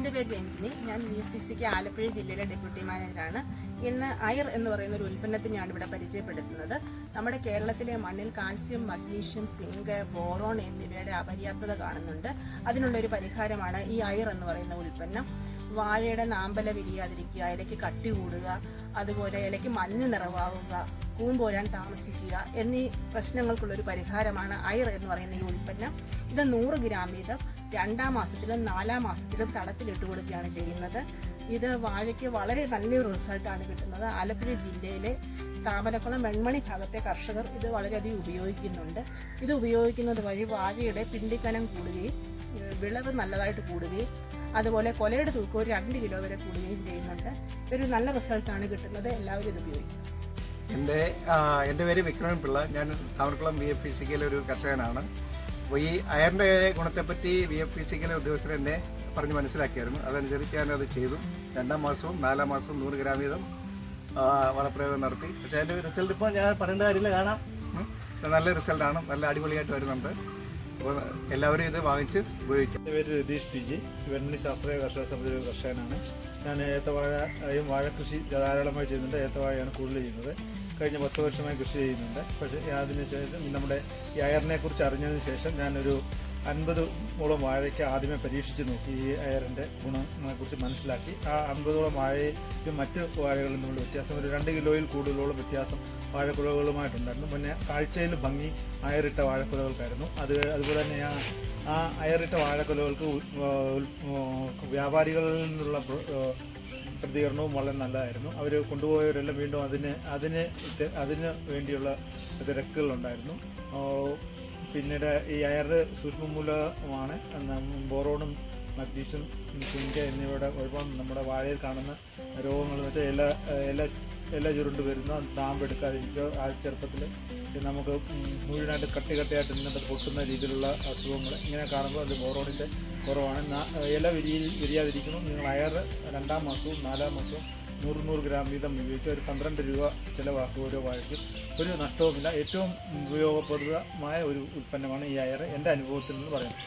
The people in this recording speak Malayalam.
എന്റെ പേര് രഞ്ജിനി. ഞാൻ വി എഫ് പി സിക്ക് ആലപ്പുഴ ജില്ലയിലെ ഡെപ്യൂട്ടി മാനേജറാണ്. ഇന്ന് അയർ എന്ന് പറയുന്ന ഒരു ഉൽപ്പന്നത്തെ ഞാൻ ഇവിടെ പരിചയപ്പെടുത്തുന്നത്. നമ്മുടെ കേരളത്തിലെ മണ്ണിൽ കാൽസ്യം മഗ്നീഷ്യം സിങ്ക് ബോറോൺ എന്നിവയുടെ അപര്യാപ്തത കാണുന്നുണ്ട്. അതിനുള്ള ഒരു പരിഹാരമാണ് ഈ അയർ എന്ന് പറയുന്ന ഉൽപ്പന്നം. വാഴയുടെ നാമ്പല വിരിയാതിരിക്കുക ഇലയ്ക്ക് കട്ടി കൂടുക അതുപോലെ ഇലയ്ക്ക് മഞ്ഞ് നിറവാവുക കൂമ്പോരാൻ താമസിക്കുക എന്നീ പ്രശ്നങ്ങൾക്കുള്ളൊരു പരിഹാരമാണ് അയർ എന്ന് പറയുന്ന ഈ ഉൽപ്പന്നം. ഇത് നൂറ് ഗ്രാം വീതം രണ്ടാം മാസത്തിലും നാലാം മാസത്തിലും തടത്തിലിട്ട് കൊടുക്കുകയാണ് ചെയ്യുന്നത്. ഇത് വാഴയ്ക്ക് വളരെ നല്ലൊരു റിസൾട്ടാണ് കിട്ടുന്നത്. ആലപ്പുഴ ജില്ലയിലെ താമരക്കുളം വെൺമണി ഭാഗത്തെ കർഷകർ ഇത് വളരെയധികം ഉപയോഗിക്കുന്നുണ്ട്. ഇത് ഉപയോഗിക്കുന്നത് വഴി വാഴയുടെ പിണ്ടിക്കനം കൂടുകയും വിളവ് നല്ലതായിട്ട് കൂടുകയും അതുപോലെ കൊലയുടെ തൂക്കം ഒരു രണ്ട് കിലോ വരെ കൂടുകയും ചെയ്യുന്നുണ്ട്. ഇതൊരു നല്ല റിസൾട്ടാണ് കിട്ടുന്നത്. എല്ലാവരും ഇത് ഉപയോഗിക്കും. എന്റെ എന്റെ പേര് വിക്രമൻ പിള്ള ഞാൻ താമരക്കുളം വി എഫ് പി ഒരു കർഷകനാണ്. അപ്പോൾ ഈ അയറിന്റെ ഗുണത്തെപ്പറ്റി വി എഫ് പി സിക്കയിലെ ഉദ്യോഗസ്ഥർ എന്നെ പറഞ്ഞ് മനസ്സിലാക്കിയായിരുന്നു. അതനുസരിച്ച് ഞാനത് ചെയ്തു. രണ്ടാം മാസവും നാലാം മാസവും നൂറ് ഗ്രാം വീതം വളപ്രയോഗം നടത്തി. പക്ഷേ അതിന്റെ റിസൾട്ട് ഇപ്പോൾ ഞാൻ പറയേണ്ട കാര്യമില്ല. കാണാം. നല്ല റിസൾട്ടാണ് നല്ല അടിപൊളിയായിട്ട് വരുന്നുണ്ട്. എല്ലാവരും ഇത് വാങ്ങിച്ച് ഉപയോഗിക്കാം. എന്റെ പേര് രതീഷ് പി ജി. വെണ്ണി ശാസ്ത്രീയ കർഷക സമിതി കർഷകനാണ്. ഞാൻ ഏത്തവാഴയും വാഴ കൃഷി ധാരാളമായി ചെയ്യുന്നുണ്ട്. ഏത്തവാഴയാണ് കൂടുതൽ ചെയ്യുന്നത്. കഴിഞ്ഞ പത്ത് വർഷമായി കൃഷി ചെയ്യുന്നുണ്ട്. പക്ഷേ അതിന് ശേഷം നമ്മുടെ ഈ അയറിനെ കുറിച്ച് അറിഞ്ഞതിന് ശേഷം ഞാനൊരു അൻപത് മൂളം വാഴയ്ക്ക് ആദ്യമേ പരീക്ഷിച്ച് നോക്കി ഈ അയറിന്റെ ഗുണങ്ങളെ കുറിച്ച് മനസ്സിലാക്കി. ആ അൻപതോളം വാഴയും മറ്റ് വാഴകളിൽ നിന്നുള്ള വ്യത്യാസം ഒരു രണ്ട് കിലോയിൽ കൂടുതലോളം വ്യത്യാസം വാഴക്കുഴകളുമായിട്ടുണ്ടായിരുന്നു പിന്നെ കാഴ്ചയിൽ ഭംഗി അയറിട്ട വാഴക്കുലകൾക്കായിരുന്നു. അത് അതുപോലെ തന്നെ ആ ആ അയറിട്ട വാഴക്കുലകൾക്ക് വ്യാപാരികളിൽ നിന്നുള്ള പ്രതികരണവും വളരെ നല്ലതായിരുന്നു. അവർ കൊണ്ടുപോയവരെല്ലാം വീണ്ടും അതിന് അതിന് അതിന് വേണ്ടിയുള്ള തിരക്കുകളുണ്ടായിരുന്നു. പിന്നീട് ഈ അയർ സൂക്ഷ്മമൂലമാണ് ബോറോണും മഗ്നീഷ്യം സിങ്ക് എന്നിവയുടെ കുഴപ്പം നമ്മുടെ വാഴയിൽ കാണുന്ന രോഗങ്ങൾ വെച്ചാൽ ഇല ഇല ഇല ചുരുണ്ട് വരുന്ന നാമ്പ് എടുക്കാതിരിക്കുക ആ ചെറുപ്പത്തിൽ നമുക്ക് മുഴുവനായിട്ട് കട്ടി കട്ടിയായിട്ട് നിന്നിട്ട് പൊട്ടുന്ന രീതിയിലുള്ള അസുഖങ്ങൾ ഇങ്ങനെ കാണുമ്പോൾ അത് ബോറോണിന്റെ കുറവാണ്. ഇല വിരി വിരിയാതിരിക്കുന്നു. നിങ്ങൾ അയർ രണ്ടാം മാസവും നാലാം മാസവും നൂറ് നൂറ് ഗ്രാം വീതം ഉപയോഗിക്കുക ഒരു പന്ത്രണ്ട് രൂപ ചിലവാക്കും ഓരോ വാഴയ്ക്കും ഒരു നഷ്ടവുമില്ല. ഏറ്റവും ഉപയോഗപ്രദമായ ഒരു ഉൽപ്പന്നമാണ് ഈ അയർ. എന്റെ അനുഭവത്തിൽ നിന്ന് പറയുന്നത്